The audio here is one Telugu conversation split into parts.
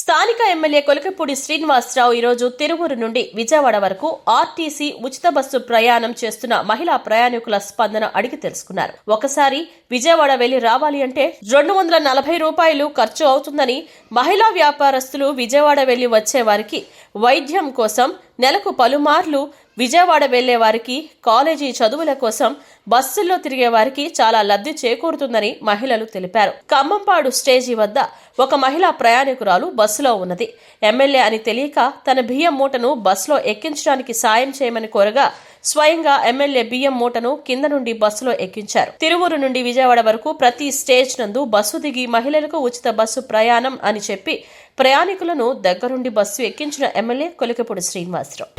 స్థానిక ఎమ్మెల్యే కొలకపూడి శ్రీనివాసరావు ఈరోజు తిరువురు నుండి విజయవాడ వరకు ఆర్టీసీ ఉచిత బస్సు ప్రయాణం చేస్తున్న మహిళా ప్రయాణికుల స్పందన అడిగి తెలుసుకున్నారు. ఒకసారి విజయవాడ వెళ్ళి రావాలి అంటే రెండు వందల నలభై రూపాయలు ఖర్చు అవుతుందని మహిళా వ్యాపారస్తులు విజయవాడ వెళ్ళి వచ్చే వారికి వైద్యం కోసం నెలకు పలుమార్లు విజయవాడ వెళ్ళే వారికి కాలేజీ చదువుల కోసం బస్సుల్లో తిరిగే వారికి చాలా లబ్ధి చేకూరుతుందని మహిళలు తెలిపారు. ఖమ్మంపాడు స్టేజీ వద్ద ఒక మహిళా ప్రయాణికురాలు బస్సులో ఉన్నది. ఎమ్మెల్యే అని తెలియక తన బియ్యం మూటను బస్సులో ఎక్కించడానికి సాయం చేయమని కోరగా స్వయంగా ఎమ్మెల్యే బియ్యం మూటను కింద నుండి బస్సులో ఎక్కించారు. తిరువురు నుండి విజయవాడ వరకు ప్రతి స్టేజ్ నందు బస్సు దిగి మహిళలకు ఉచిత బస్సు ప్రయాణం అని చెప్పి ప్రయాణికులను దగ్గరుండి బస్సు ఎక్కించిన ఎమ్మెల్యే కొలికపూడి శ్రీనివాసరావు.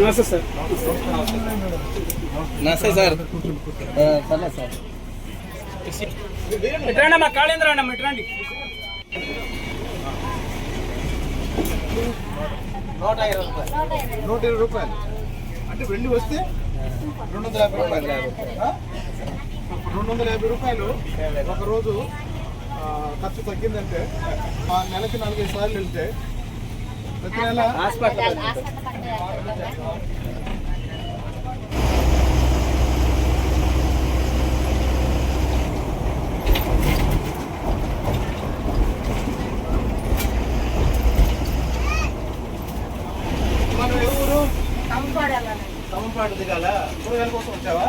నమస్తే సార్. నమస్తే సార్. పర్లేదు సార్. ఎట్రండి అమ్మా కాళేంద్ర అన్నమ్మ ఎట్రండి నూట ఇరవై రూపాయలు నూట ఇరవై రూపాయలు. అంటే వెండి వస్తే రెండు వందల యాభై రూపాయలు? రెండు వందల యాభై రూపాయలు ఒకరోజు ఖర్చు తగ్గిందంటే ఆ నెలకి నాలుగైదు సార్లు వెళ్తే ప్రతి నెల ఖమ్మంపాడు దిగాల కూరగాయల కోసం వచ్చావా?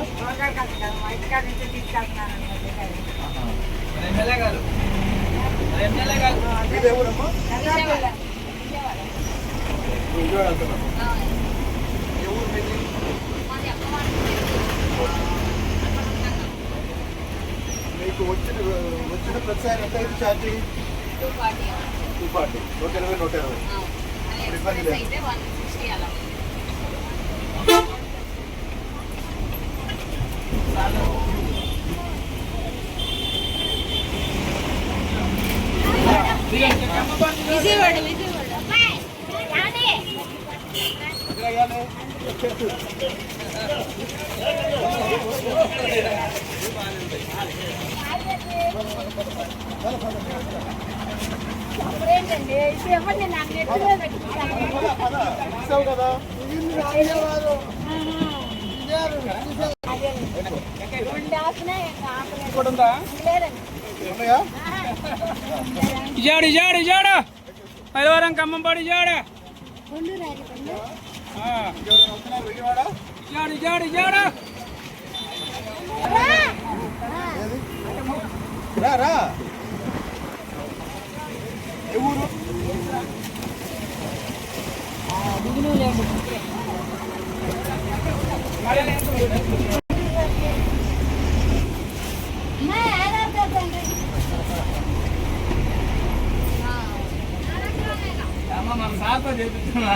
ఎమ్మెల్యే గారు? ఎమ్మెల్యే గారు? విజయవాడ వెళ్తున్నావు ఏ ఊరు మీది మీకు వచ్చిన వచ్చిన ప్రతిసారి ఎంత అయితే ఛార్జీ టూ ఫార్టీ నూట ఇరవై నూట ఇరవై. ఇబ్బంది లేదు. ఎక్కడ వేయాలి? పద, పద. ఇస్తావు కదా ఇంకోటి ఉందా ఉన్నాయా ఇజాడు ఇజాడు ఇజాడు ఐదవరం ఖమ్మంపాడు ఇజాడు రా. రా ఊరు? అమ్మ మన సార్తో చేపిస్తున్నా